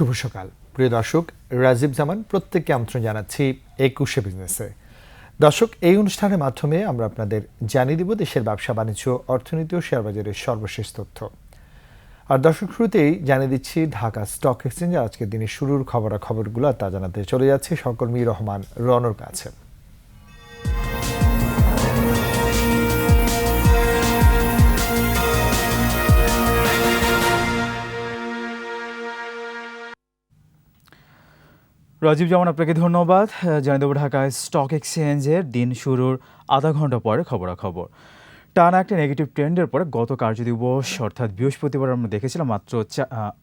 শুভ সকাল। প্রিয় দর্শক, রাজীব জামান প্রত্যেককে আমন্ত্রণ জানাচ্ছি একুশে বিজনেসে। দর্শক, এই অনুষ্ঠানের মাধ্যমে আমরা আপনাদের জানিয়ে দিব দেশের ব্যবসা, বাণিজ্য, অর্থনীতি ও শেয়ার বাজারের সর্বশেষ তথ্য। আর দর্শক, শুরুতেই জানিয়ে দিচ্ছি ঢাকা স্টক এক্সচেঞ্জ আজকের দিনে শুরুর খবরাখবরগুলো খবরগুলো তা জানাতে চলে যাচ্ছে সকর্মী রহমান রনর কাছে। রাজীব যেমন আপনাকে ধন্যবাদ। জানিয়ে দেবো ঢাকায় স্টক এক্সচেঞ্জের দিন শুরুর আধা ঘণ্টা পরে খবরাখবর। টানা একটা নেগেটিভ ট্রেন্ডের পরে গত কার্যদিবস, অর্থাৎ বৃহস্পতিবার আমরা দেখেছিলাম মাত্র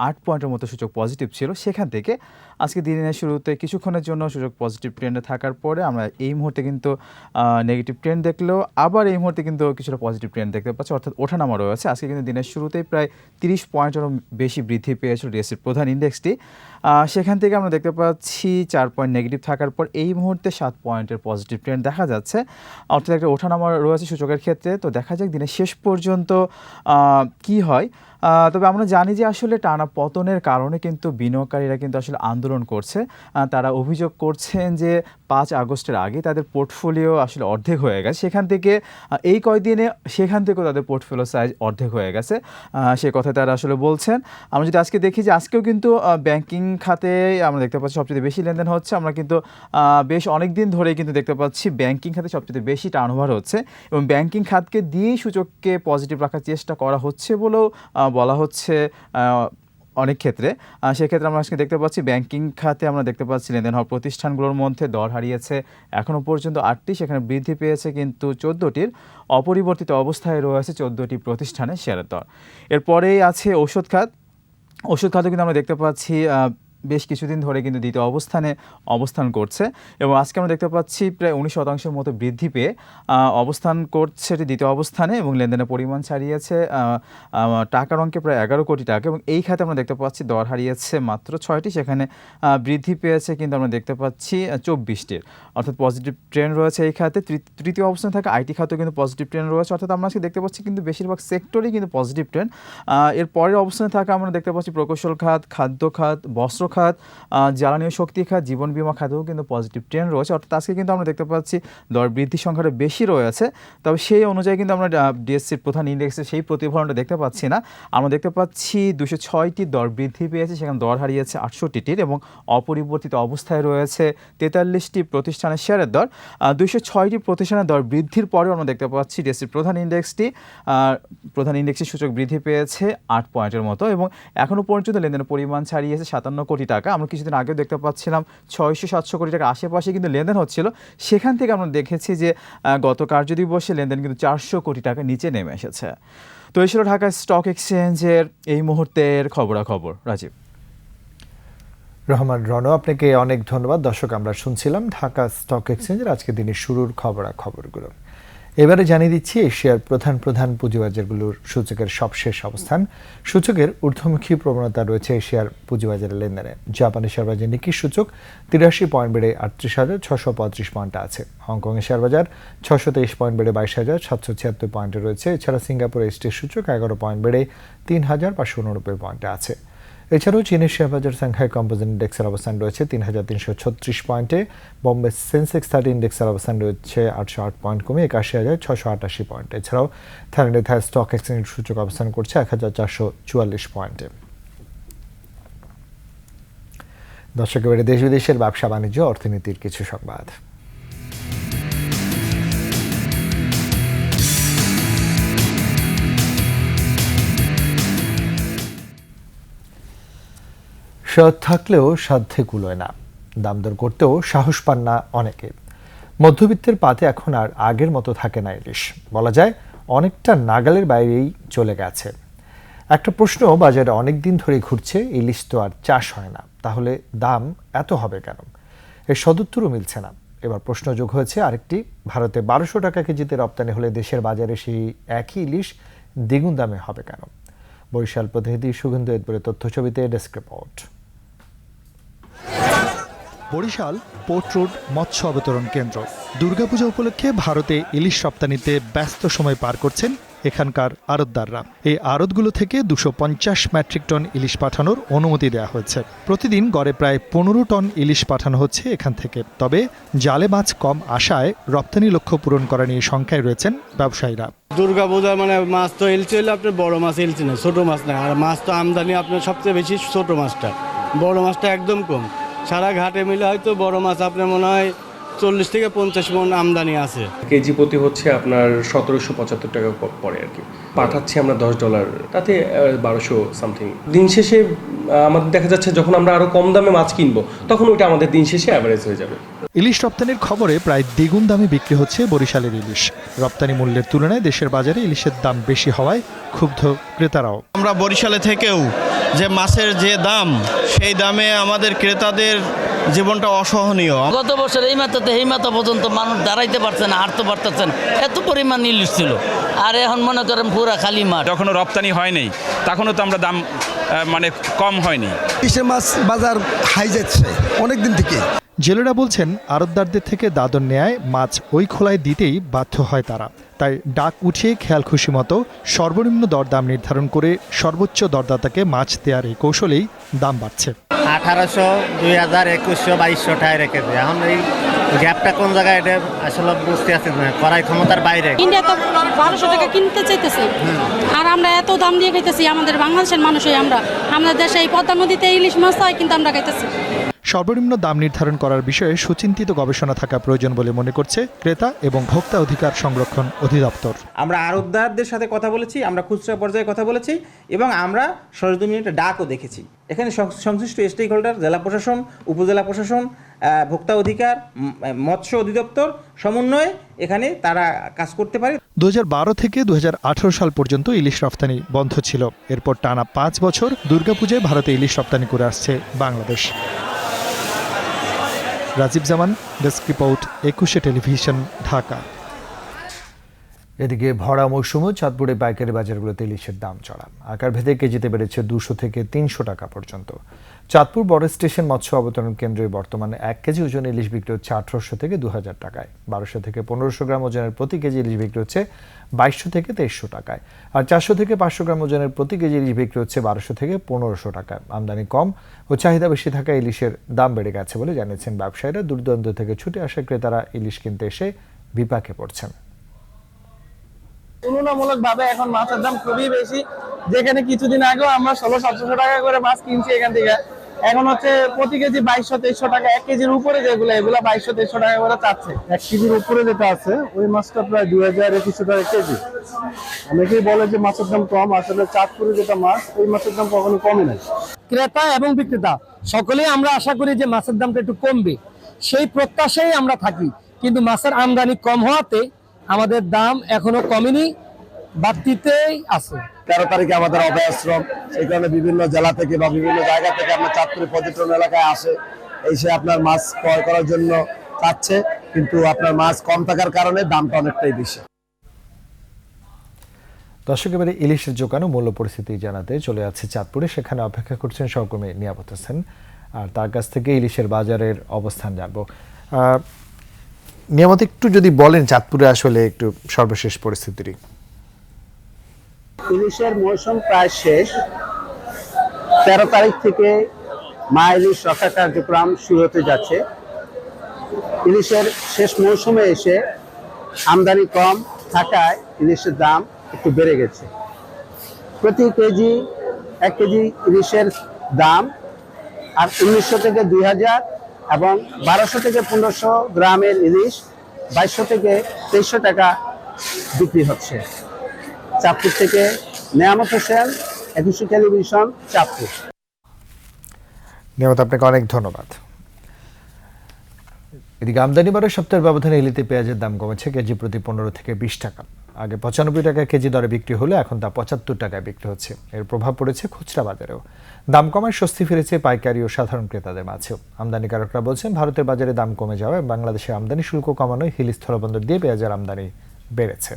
আট পয়েন্টের মতো সূচক পজিটিভ ছিল। সেখান থেকে আজকে দিনের শুরুতে কিছুক্ষণের জন্য সূচক পজিটিভ ট্রেন্ডে থাকার পরে আমরা এই মুহূর্তে কিন্তু নেগেটিভ ট্রেন্ড দেখলেও আবার এই মুহূর্তে কিন্তু কিছুটা পজিটিভ ট্রেন্ড দেখতে পাচ্ছি, অর্থাৎ ওঠানামা রয়েছে। আজকে কিন্তু দিনের শুরুতেই প্রায় তিরিশ পয়েন্টেরও বেশি বৃদ্ধি পেয়েছিল ডিএসসির প্রধান ইন্ডেক্সটি সেখান থেকে আমরা দেখতে পাচ্ছি চার পয়েন্ট নেগেটিভ থাকার পর এই মুহূর্তে সাত পয়েন্টের পজিটিভ ট্রেন্ড দেখা যাচ্ছে। অর্থাৎ একটা ওঠানামা রয়েছে সূচকের ক্ষেত্রে। তো দেখা যাক দিনের শেষ পর্যন্ত কি হয়। তবে আমরা জানি যে আসলে টানা পতনের কারণে কিন্তু বিনিয়োগকারীরা কিন্তু আসলে আন্দোলন করছে। তারা অভিযোগ করছেন যে পাঁচ আগস্টের আগে তাদের পোর্টফোলিও আসলে অর্ধেক হয়ে গেছে। সেখান থেকে এই কয়দিনে সেখান থেকেও তাদের পোর্টফোলিও সাইজ অর্ধেক হয়ে গেছে। সে কথা তারা আসলে বলছেন। আমরা যদি আজকে দেখি যে আজকেও কিন্তু ব্যাংকিং খাতে আমরা দেখতে পাচ্ছি সবচেয়ে বেশি লেনদেন হচ্ছে। আমরা কিন্তু বেশ অনেক দিন ধরেই কিন্তু দেখতে পাচ্ছি ব্যাংকিং খাতে সবচেয়ে বেশি টার্নওভার হচ্ছে। এবং ব্যাংকিং খাতকে দিয়েই সূচককে পজিটিভ রাখার চেষ্টা করা হচ্ছে বলেও বলা হচ্ছে অনেক ক্ষেত্রে। সেক্ষেত্রে আমরা আজকে দেখতে পাচ্ছি, ব্যাংকিং খাতে আমরা দেখতে পাচ্ছি লেনদেন হওয়া প্রতিষ্ঠানগুলোর মধ্যে দর হারিয়েছে। এখনও পর্যন্ত আটটি, সেখানে বৃদ্ধি পেয়েছে কিন্তু চোদ্দোটির। অপরিবর্তিত অবস্থায় রয়েছে চোদ্দোটি প্রতিষ্ঠানের শেয়ারের দর। এরপরেই আছে ওষুধ খাত। ওষুধ খাতে কিন্তু আমরা দেখতে পাচ্ছি বেশ কিছুদিন ধরে কিন্তু দ্বিতীয় অবস্থানে অবস্থান করছে এবং আজকে আমরা দেখতে পাচ্ছি প্রায় উনিশ শতাংশের মতো বৃদ্ধি পেয়ে অবস্থান করছে এটি দ্বিতীয় অবস্থানে এবং লেনদেনের পরিমাণ ছাড়িয়েছে টাকার অঙ্কে প্রায় এগারো কোটি টাকা এবং এই খাতে আমরা দেখতে পাচ্ছি দর হারিয়েছে মাত্র ছয়টি, সেখানে বৃদ্ধি পেয়েছে কিন্তু আমরা দেখতে পাচ্ছি চব্বিশটির। অর্থাৎ পজিটিভ ট্রেন্ড রয়েছে এই খাতে। তৃতীয় অবস্থানে থাকা আইটি খাতেও কিন্তু পজিটিভ ট্রেন্ড রয়েছে। অর্থাৎ আমরা আজকে দেখতে পাচ্ছি কিন্তু বেশিরভাগ সেক্টরই কিন্তু পজিটিভ ট্রেন্ড এর পরের অবস্থানে থাকা আমরা দেখতে পাচ্ছি প্রকৌশল খাত, খাদ্য খাত, বস্ত্র খাত আহ, জ্বালানি ও শক্তি খাত জীবন বীমা খাতেও কিন্তু পজিটিভ ট্রেন্ড রয়েছে। অর্থাৎ আজকে কিন্তু আমরা দেখতে পাচ্ছি দর বৃদ্ধির সংখ্যাটা বেশি রয়েছে। তবে সেই অনুযায়ী কিন্তু আমরা ডিএসসির প্রধান ইন্ডেক্সে সেই প্রতিফলনটা দেখতে পাচ্ছি না। আমরা দেখতে পাচ্ছি দুশো ছয়টি দর বৃদ্ধি পেয়েছে সেখানে দর হারিয়েছে আটষট্টিটির এবং অপরিবর্তিত অবস্থায় রয়েছে তেতাল্লিশটি প্রতিষ্ঠানের শেয়ারের দর। দুশো ছয়টি প্রতিষ্ঠানের দর বৃদ্ধির পরেও আমরা দেখতে পাচ্ছি ডিএসসির প্রধান ইন্ডেক্সটি প্রধান ইন্ডেক্সের সূচক বৃদ্ধি পেয়েছে আট পয়েন্টের মতো এবং এখনও পর্যন্ত লেনদেনের পরিমাণ ছাড়িয়েছে সাতান্ন কোটি টাকা। আমরা কিছুদিন আগেও দেখতে পাচ্ছিলাম ছয়শো সাতশো কোটি টাকা আশেপাশে কিন্তু লেনদেন হচ্ছিল। সেখান থেকে আমরা দেখেছি যে গত কার্যদিবসে লেনদেন কিন্তু চারশো কোটি টাকা নিচে নেমে এসেছে। তো এই ছিল ঢাকা স্টক এক্সচেঞ্জের এই মুহূর্তের খবরাখবর। রাজীব। রহমান রন, আপনাকে অনেক ধন্যবাদ। দর্শক, আমরা শুনছিলাম ঢাকা স্টক এক্সচেঞ্জের আজকে দিনের শুরুর খবরাখবরগুলো। এবারে জানিয়ে দিচ্ছি এশিয়ার প্রধান প্রধান পুঁজিবাজারগুলোর সূচকের সবশেষ অবস্থান। সূচকের ঊর্ধ্বমুখী প্রবণতা রয়েছে এশিয়ার পুঁজিবাজারের লেনদেনে। জাপানি শেয়ার বাজার নিকি সূচক তিরাশি পয়েন্ট বেড়ে আটত্রিশ হাজার ছশো পঁয়ত্রিশ পয়েন্টে আছে। হংকংয়ের শেয়ার বাজার ছশো তেইশ পয়েন্ট বেড়ে বাইশ হাজার সাতশো ছিয়াত্তর পয়েন্টে রয়েছে। এছাড়া সিঙ্গাপুর এসটির সূচক এগারো পয়েন্ট বেড়ে তিন হাজার পাঁচশো উননব্বই পয়েন্টে আছে। এছাড়াও চীনের শেয়ার বাজার সংখ্যায় কম্পোজিট ইন্ডেক্সের অবস্থান রয়েছে তিন হাজার তিনশো ছত্রিশ পয়েন্টে। বোম্বে সেন্সেক্স থার্টি ইন্ডেক্সের অবস্থান রয়েছে আটশো আট পয়েন্ট কমে একাশি হাজার ছশো আটাশি পয়েন্ট। এছাড়াও থাইল্যান্ডের থাই স্টক এক্সচেঞ্জ সূচক অবস্থান করছে এক হাজার চারশো চুয়াল্লিশ পয়েন্টে। দর্শক, এবারে দেশ বিদেশের ব্যবসা বাণিজ্য অর্থনীতির কিছু সংবাদ। সৎ থাকলেও সাধ্যে কুলোয় না। দামদর করতেও সাহস পান না অনেকে। মধ্যবিত্তের পাতে এখন আর আগের মতো থাকে না ইলিশ। বলা যায়, অনেকটা নাগালের বাইরেই চলে গেছে। একটা প্রশ্ন বাজারে অনেক দিন ধরে ঘুরছে, ইলিশ তো আর চাষ হয় না। তাহলে দাম এত হবে কেন? এর সদুত্তরও মিলছে না। এবার প্রশ্ন যোগ হয়েছে আরেকটি, ভারতে বারোশো টাকা কেজিতে রপ্তানি হলে দেশের বাজারে সেই একই ইলিশ দ্বিগুণ দামে হবে কেন? বরিশাল প্রতিনিধি সুগন্ধ এদবরের তথ্য ছবিতে desk report. Barishal port road মৎস্য অবতরণ কেন্দ্র। দুর্গাপূজা উপলক্ষে ভারতে ইলিশ রপ্তানিতে ব্যস্ত সময় পার করছেন এখানকার আড়তদাররা। এই আড়তগুলো থেকে দুশো পঞ্চাশ মেট্রিক টন ইলিশ পাঠানোর অনুমতি দেওয়া হয়েছে। প্রতিদিন গড়ে প্রায় পনেরো টন ইলিশ পাঠানো হচ্ছে এখান থেকে। তবে জালে মাছ কম আসায় রপ্তানি লক্ষ্য পূরণ করা নিয়ে সংখ্যায় রয়েছেন ব্যবসায়ীরা। দুর্গা পূজা মানে মাছ তো এলচি হলে আপনার বড় মাছ এলচি না ছোটো মাছ না আর মাছ তো আমদানি আপনার সবচেয়ে বেশি ছোটো মাছটা। বড় মাছটা একদম কম। সারা ঘাটে মিলে হয়তো বড় মাছ আপনার মনে হয় চল্লিশ থেকে পঞ্চাশ মন আমদানি আছে। কেজি প্রতি হচ্ছে আপনার সতেরোশো পঁচাত্তর টাকা পড়ে আর কি। পাঠাচ্ছি আমরা দশ ডলার, তাতে বারোশো সামথিং দিন শেষে আমাদের দেখা যাচ্ছে যখন আমরা আরও কম দামে মাছ কিনবো, তখন ওইটা আমাদের দিন শেষে অ্যাভারেজ হয়ে যাবে। ইলিশ রপ্তানির খবরে প্রায় দ্বিগুণ দামে বিক্রি হচ্ছে বরিশালের ইলিশ। রপ্তানি মূল্যের তুলনায় দেশের বাজারে ইলিশের দাম বেশি হওয়ায় ক্ষুব্ধ ক্রেতারাও। আমরা বরিশালে থেকেও যে মাছের যে দাম সেই দামে আমাদের ক্রেতাদের জীবনটা অসহনীয়। গত বছর এই মাথাতে এই মাথা পর্যন্ত মানুষ দাঁড়াইতে পারছে না হাঁটতে পারতেছেন এত পরিমাণ ইলিশ ছিল। আর এখন মনে করেন পুরা খালি মাঠ। যখনও রপ্তানি হয়নি তখনও তো আমরা দাম মানে কম হয়নি ইলিশের মাছ বাজার হাই যাচ্ছে অনেক দিন থেকে। জেলেরা বলছেন আড়তদারদের থেকে দাদন নেয় মাছ ওই খোলায় দিতেই বাধ্য হয় তারা। তাই ডাক উঠিয়ে খেয়াল খুশি মতো সর্বনিম্ন দরদাম নির্ধারণ করে সর্বোচ্চ দরদাতাকে মাছ দেওয়ার এই কৌশলেই দাম বাড়ছে। আঠারোশো দুই হাজার একুশশো বাইশশো টাকা রেখেছে এখন এই গ্যাপটা কোন জায়গায় এটা আসলে বুঝতে আসছে না। করাই ক্ষমতার বাইরে। ইন্ডিয়া তো বারোশো টাকা কিনতে চাইতেছে। আর আমরা এত দাম দিয়ে খাইতেছি আমাদের বাংলাদেশের মানুষই আমরা। আমাদের দেশে এই পদ্মা নদীতে ইলিশ মাছ হয় কিন্তু আমরা খাইতেছি। সর্বনিম্ন দাম নির্ধারণ করার বিষয়ে সুচিন্তিত গবেষণা থাকা প্রয়োজন বলে মনে করছে ক্রেতা এবং ভোক্তা অধিকার সংরক্ষণ অধিদপ্তর। আমরা আড়তদারদের সাথে কথা বলেছি আমরা খুচরা পর্যায়ে কথা বলেছি এবং আমরা সরজমিনে একটা ডাকও দেখেছি। এখানে সংশ্লিষ্ট স্টেক হোল্ডার জেলা প্রশাসন উপজেলা প্রশাসন ভোক্তা অধিকার মৎস্য অধিদপ্তর সমন্বয়ে এখানে তারা কাজ করতে পারে। দুই হাজার বারো থেকে দু হাজার আঠারো সাল পর্যন্ত ইলিশ রফতানি বন্ধ ছিল। এরপর টানা পাঁচ বছর দুর্গাপূজায় ভারতে ইলিশ রপ্তানি করে আসছে Bangladesh. Rajib Zaman, desk report, Ekushey television, Dhaka. এদিকে ভরা মৌসুমে চাঁদপুরে পাইকারি বাজারগুলোতে ইলিশের দাম চড়া। আকার ভেদে কেজিতে বেড়েছে দুশো থেকে তিনশো টাকা পর্যন্ত। চাঁদপুর বড় স্টেশন মৎস্য অবতরণ কেন্দ্রে বর্তমানে এক কেজি ওজন ইলিশ বিক্রি হচ্ছে আঠারোশো থেকে দু হাজার টাকায়। বারোশো থেকে পনেরোশো গ্রাম ওজনের প্রতি কেজি ইলিশ বিক্রি হচ্ছে বাইশশো থেকে তেইশশো টাকায়। আর চারশো থেকে পাঁচশো গ্রাম ওজনের প্রতি কেজি ইলিশ বিক্রি হচ্ছে বারোশো থেকে পনেরোশো টাকায়। আমদানি কম ও চাহিদা বেশি থাকা ইলিশের দাম বেড়ে গেছে বলে জানিয়েছেন ব্যবসায়ীরা। দূর দূরান্ত থেকে ছুটে আসা ক্রেতারা ইলিশ কিনতে এসে বিপাকে পড়ছেন। তুলনামূলক ভাবে এখন মাছের দাম খুবই বেশি। যেখানে কিছুদিন আগেও আমরা ষোলো সতেরোশো টাকা করে মাছ কিনছি এখান থেকে। এখন হচ্ছে প্রতি কেজি বাইশশো তেইশশো টাকা এক কেজির উপরে যেগুলো এগুলো বাইশশো তেইশশো টাকা করে চাচ্ছে। এক কেজির উপরে যেটা আছে ওই মাছটা প্রায় দুই হাজার একুশশো টাকা কেজি। অনেকেই বলে যে মাছের দাম কম আসলে চাঁদপুরে যেটা মাছ ওই মাছের দাম কখনো কমে নাই। ক্রেতা এবং বিক্রেতা সকলেই আমরা আশা করি যে মাছের দামটা একটু কমবে। সেই প্রত্যাশায় আমরা থাকি কিন্তু মাছের আমদানি কম হওয়াতে আমাদের দাম এখনও কমেনি। বাড়তিতেই আছে। তেরো তারিখে আমাদের অভয় আশ্রম এই কারণে বিভিন্ন জেলা থেকে বা বিভিন্ন জায়গা থেকে আপনার চাঁদপুরে পর্যটন এলাকায় আসে। এসে আপনার মাছ ক্রয় করার জন্য চাচ্ছে কিন্তু আপনার মাছ কম থাকার কারণে দামটা অনেকটাই বেশি। দর্শক এবারে ইলিশের জোকানো মূল্য পরিস্থিতি জানাতে চলে যাচ্ছে চাঁদপুরে। সেখানে অপেক্ষা করছেন সহকর্মী নিয়াপত হোসেন। আর তার কাছ থেকে ইলিশের বাজারের অবস্থান জানব। আহ, নিয়ামত একটু যদি বলেন চাঁদপুরে আসলে একটু সর্বশেষ পরিস্থিতিটি। ইলিশের মৌসুম প্রায় শেষ। তেরো তারিখ থেকে মা ইলিশ রক্ষা কার্যক্রম শুরু হতে যাচ্ছে। ইলিশের শেষ মৌসুমে এসে আমদানি কম থাকায় ইলিশের দাম একটু বেড়ে গেছে। প্রতি কেজি, এক কেজি ইলিশের দাম আর উনিশশো থেকে দুই হাজার এবং বারোশো থেকে পনেরোশো গ্রামের ইলিশ বাইশশো থেকে তেইশশো টাকা বিক্রি হচ্ছে। চাঁদপুর থেকে নেয়ামত হোসেন, একুশে টেলিভিশন, চাঁদপুর। নিয়ামত, আপনাকে অনেক ধন্যবাদ। এদিকে আমদানি বারো সপ্তাহের ব্যবধানে ইলিতে পেঁয়াজের দাম কমেছে, কেজি প্রতি পনেরো থেকে বিশ টাকা। আগে পঁচানব্বই টাকা কেজি দরে বিক্রি হলে এখন তা পঁচাত্তর টাকায় বিক্রি হচ্ছে। এর প্রভাব পড়েছে খুচরা বাজারেও। দাম কমায়, স্বস্তি ফিরেছে পাইকারি ও সাধারণ ক্রেতাদের মাঝেও। আমদানিকারকরা বলছেন, ভারতের বাজারে দাম কমে যাওয়ায় বাংলাদেশে আমদানি শুল্ক কমানোয় হিলি স্থলবন্দর দিয়ে পেঁয়াজের আমদানি বেড়েছে।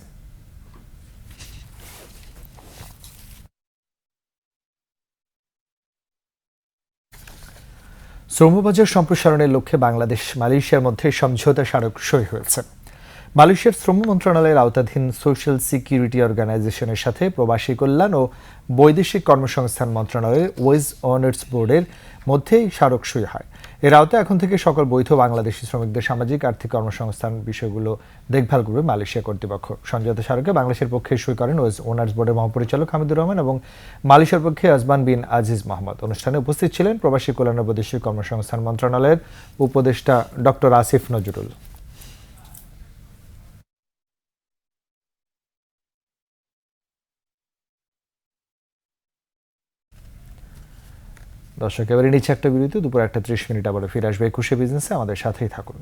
শ্রমবাজার সম্প্রসারণের লক্ষ্যে বাংলাদেশ মালয়েশিয়ার মধ্যে সমঝোতা স্মারক সই হয়েছে। মালয়েশিয়ার শ্রম মন্ত্রণালয়ের আওতাধীন সোশ্যাল সিকিউরিটি অর্গানাইজেশনের সাথে প্রবাসী কল্যাণ ও বৈদেশিক কর্মসংস্থান মন্ত্রণালয়ের ওয়েজ অনার্স বোর্ডের মধ্যে স্মারক সই হয়। এর আওতায় এখন থেকে সকল বৈধ বাংলাদেশি শ্রমিকদের সামাজিক, আর্থিক কর্মসংস্থান বিষয়গুলো দেখভাল করবে মালয়েশিয়া কর্তৃপক্ষ। সংযত স্মারকে বাংলাদেশের পক্ষে সই করেন ওয়েজ ওনার্স বোর্ডের মহাপরিচালক হামিদুর রহমান এবং মালয়েশিয়ার পক্ষে আজমান বিন আজিজ মোহাম্মদ। অনুষ্ঠানে উপস্থিত ছিলেন প্রবাসী কল্যাণ বৈদেশিক কর্মসংস্থান মন্ত্রণালয়ের উপদেষ্টা ডক্টর আসিফ নজরুল। দর্শক, এবারে নিচ্ছে একটা বিরতি, দুপুর একটা ত্রিশ মিনিট আবার ফিরে আসবে একুশে বিজনেসে আমাদের সাথেই থাকুন।